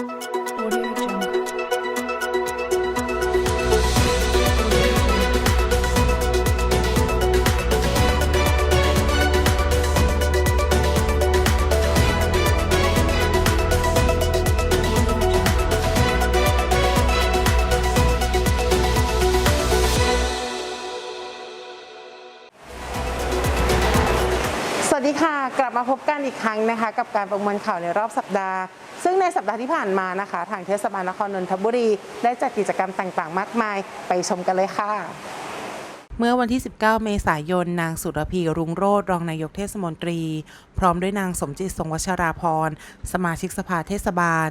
Thank you วัสดีค่ะ กลับมาพบกันอีกครั้งนะคะ กับการประมวลข่าวในรอบสัปดาห์ ซึ่งในสัปดาห์ที่ผ่านมานะคะ ทางเทศบาลนครนนทบุรี ได้จัดกิจกรรมต่างๆ มากมาย ไปชมกันเลยค่ะ เมื่อวันที่ 19 เมษายน นางสุรพีรุงโรธรองนายกเทศมนตรี พร้อมด้วยนางสมจิตทรงวชราพร สมาชิกสภาเทศบาล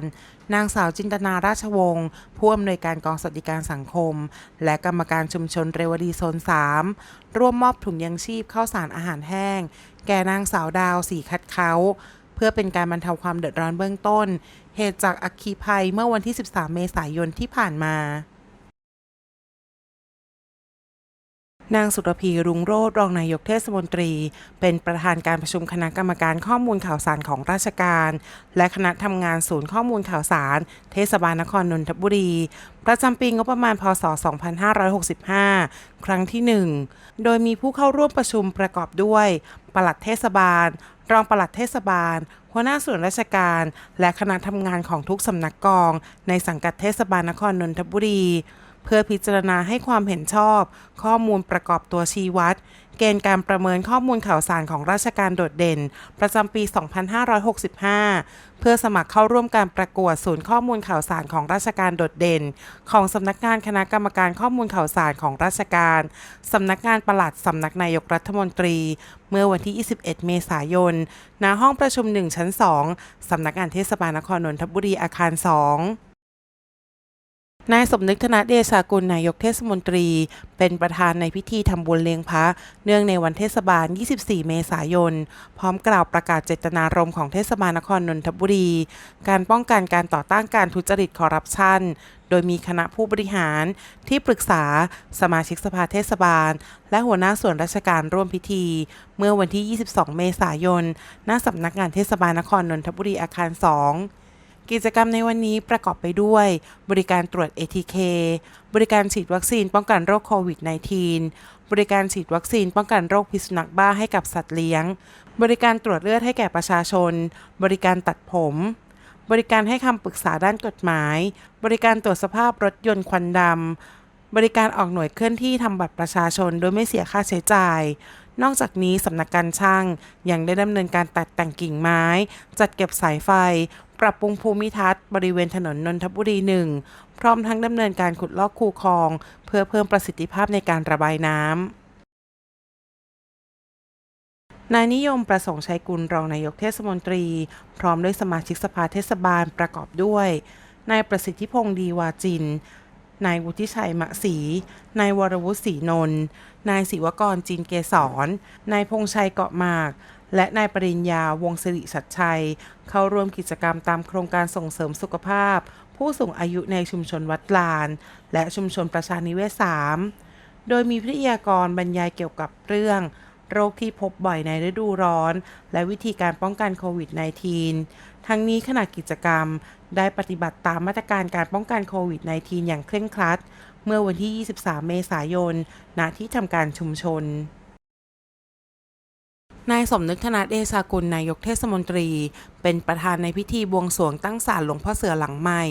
นางสาวจินตนาราชวงศ์ผู้อำนวยการกองสวัสดิการสังคม และกรรมการชุมชนเรวดีโซน 3 ร่วมมอบถุงยังชีพข้าวสารอาหารแห้ง แก่นางสาวดาวสีคัดเขาเพื่อเป็นการบรรเทาความเดือดร้อนเบื้องต้น เหตุจากอัคคีภัยเมื่อวันที่ 13 เมษายนที่ผ่านมา นางสุรพีรุงโรธรองนายกเทศมนตรี เป็นประธานการประชุมคณะกรรมการข้อมูลข่าวสารของราชการ และคณะทำงานศูนย์ข้อมูลข่าวสาร เทศบาลนครนนทบุรี ประจำปีงบประมาณพศ 2565 ครั้งที่ 1 โดยมีผู้เข้าร่วมประชุมประกอบด้วย ปลัดเทศบาล รองปลัดเทศบาลหัวหน้าส่วนราชการ และคณะทำงานของทุกสำนักกอง ในสังกัดเทศบาลนครนนทบุรี เพื่อพิจารณาให้ความเห็นชอบ ข้อมูลประกอบตัวชี้วัด เกณฑ์การประเมินข้อมูลข่าวสารของราชการโดดเด่น ประจำปี 2565 เพื่อสมัครเข้าร่วมการประกวดศูนย์ข้อมูลข่าวสารของราชการโดดเด่น ของสำนักงานคณะกรรมการข้อมูลข่าวสารของราชการสำนักงานปลัดสำนักนายกรัฐมนตรี เมื่อวันที่ 21 เมษายน ณ ห้องประชุม 1 ชั้น 2สำนักงานเทศบาลนครนนทบุรีอาคาร 2 นายสมนึกธนเดชากุลนายกเทศมนตรี เป็นประธานในพิธีทำบุญเลี้ยงพระ เนื่องในวันเทศบาล 24 เมษายน พร้อมกล่าวประกาศเจตนารมณ์ของเทศบาลนครนนทบุรี การป้องกันการต่อต้านการทุจริตคอร์รัปชัน โดยมีคณะผู้บริหารที่ปรึกษาสมาชิกสภาเทศบาล และหัวหน้าส่วนราชการร่วมพิธี เมื่อวันที่ 22 เมษายน ณสำนักงานเทศบาลนครนนทบุรีอาคาร 2 กิจกรรมในวันนี้ประกอบไปด้วย บริการตรวจ ATK บริการฉีดวัคซีนป้องกันโรคโควิด -19 บริการฉีดวัคซีนป้องกันโรคพิษสุนัขบ้าให้กับสัตว์เลี้ยง บริการตรวจเลือดให้แก่ประชาชน บริการตัดผม บริการให้คำปรึกษาด้านกฎหมาย บริการตรวจสภาพรถยนต์ควันดำบริการออกหน่วยเคลื่อนที่ทำบัตรประชาชนโดยไม่เสียค่าใช้จ่าย นอกจากนี้สำนักการช่างยังได้ดำเนินการตัดแต่งกิ่งไม้ จัดเก็บสายไฟ ปรับปรุงภูมิทัศน์บริเวณถนนนนทบุรีหนึ่งพร้อมทั้งดำเนินการขุดลอกคูคลอง เพื่อเพิ่มประสิทธิภาพในการระบายน้ำนายนิยมประสงค์ชัยกุลรองนายกเทศมนตรี พร้อมด้วยสมาชิกสภาเทศบาลประกอบด้วย นายประสิทธิพงษ์ดีวาจิน นายวุฒิชัยมะศรีนายวรวุฒิศรีนนท์นายศิวกรจินเกษรนายพงษ์ชัยเกาะหมาก และนายปริญญาวงศิริชัดชัย เข้าร่วมกิจกรรมตามโครงการส่งเสริมสุขภาพ ผู้สูงอายุในชุมชนวัดลาน และชุมชนประชานิเวศ 3 โดยมีวิทยากรบรรยายเกี่ยวกับเรื่อง โรคที่พบบ่อยในฤดูร้อน และวิธีการป้องกันโควิด -19 ทั้งนี้ขณะกิจกรรมได้ปฏิบัติตามมาตรการการป้องกันโควิด -19 อย่างเคร่งครัด เมื่อวันที่ 23 เมษายน ณ ที่ทำการชุมชน นายสมนึกธนาเดชากุลนายกเทศมนตรี เป็นประธานในพิธีบวงสรวงตั้งศาลหลวงพ่อเสือหลังใหม่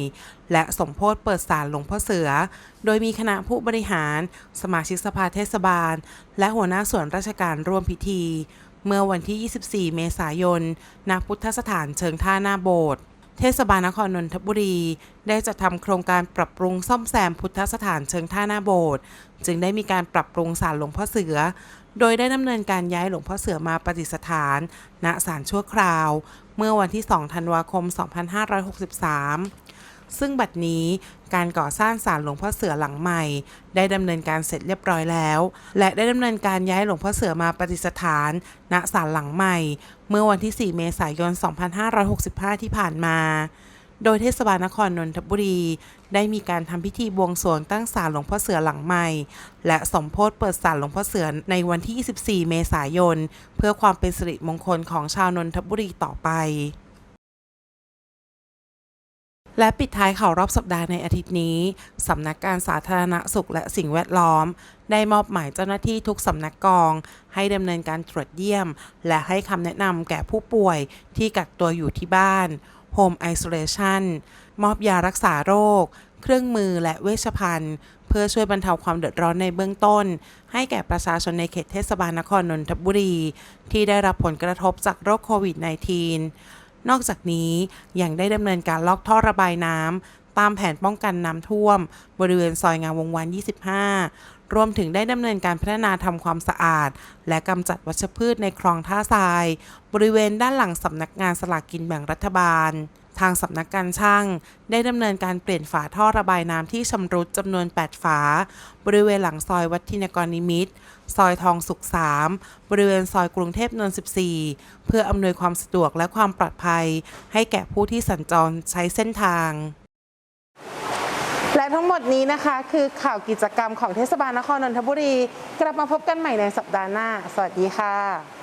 และสมโพธเปิดศาลหลวงพ่อเสือ โดยมีคณะผู้บริหาร สมาชิกสภาเทศบาล และหัวหน้าส่วนราชการร่วมพิธี เมื่อวันที่ 24 เมษายนณพุทธสถานเชิงท่าหน้าโบสถ์ เทศบาลนครนนทบุรี ได้จัดทำโครงการปรับปรุงซ่อมแซมพุทธสถานเชิงท่าหน้าโบสถ์จึงได้มีการปรับปรุงศาลหลวงพ่อเสือ โดยได้ดำเนินการย้ายหลวงพ่อเสือมาประดิษฐาน ณศาลชั่วคราว เมื่อวันที่ 2 ธันวาคม 2563ซึ่งบัดนี้ การก่อสร้างศาลหลวงพ่อเสือหลังใหม่ ได้ดำเนินการเสร็จเรียบร้อยแล้ว และได้ดำเนินการย้ายหลวงพ่อเสือมาประดิษฐาน ณศาลหลังใหม่ เมื่อวันที่ 4 เมษายน 2565 ที่ผ่านมาโดยเทศบาลนครนนทบุรี ได้มีการทำพิธีบวงสรวงตั้งศาลหลวงพ่อเสือหลังใหม่ และสมโพธิเปิดศาลหลวงพ่อเสือในวันที่ 24 เมษายน เพื่อความเป็นสิริมงคลของชาวนนทบุรีต่อไป และปิดท้ายข่าวรอบสัปดาห์ในอาทิตย์นี้ สำนักการสาธารณสุขและสิ่งแวดล้อม ได้มอบหมายเจ้าหน้าที่ทุกสำนักกอง ให้ดำเนินการตรวจเยี่ยม และให้คำแนะนำแก่ผู้ป่วยที่กักตัวอยู่ที่บ้าน Home Isolation มอบยารักษาโรค เครื่องมือและเวชภัณฑ์ เพื่อช่วยบรรเทาความเดือดร้อนในเบื้องต้น ให้แก่ประชาชนในเขตเทศบาลนครนนทบุรี ที่ได้รับผลกระทบจากโรคโควิด -19 นอกจากนี้ยังได้ดำเนินการลอกท่อระบายน้ำตามแผนป้องกันน้ำท่วม บริเวณซอยงามวงวาน 25 รวมถึงได้ดำเนินการพัฒนาทำความสะอาด และกำจัดวัชพืชในคลองท่าทราย บริเวณด้านหลังสำนักงานสลากกินแบ่งรัฐบาล ทางสำนักการช่าง ได้ดำเนินการเปลี่ยนฝาท่อระบายน้ำที่ชำรุดจำนวน 8 ฝา บริเวณหลังซอยวัดทินกรนิมิตซอยทองสุข 3 บริเวณซอยกรุงเทพนนท์14 เพื่ออำนวยความสะดวกและความปลอดภัย ให้แก่ผู้ที่สัญจรใช้เส้นทางและทั้งหมดนี้นะคะ คือข่าวกิจกรรมของเทศบาลนครนนทบุรี กลับมาพบกันใหม่ในสัปดาห์หน้า สวัสดีค่ะ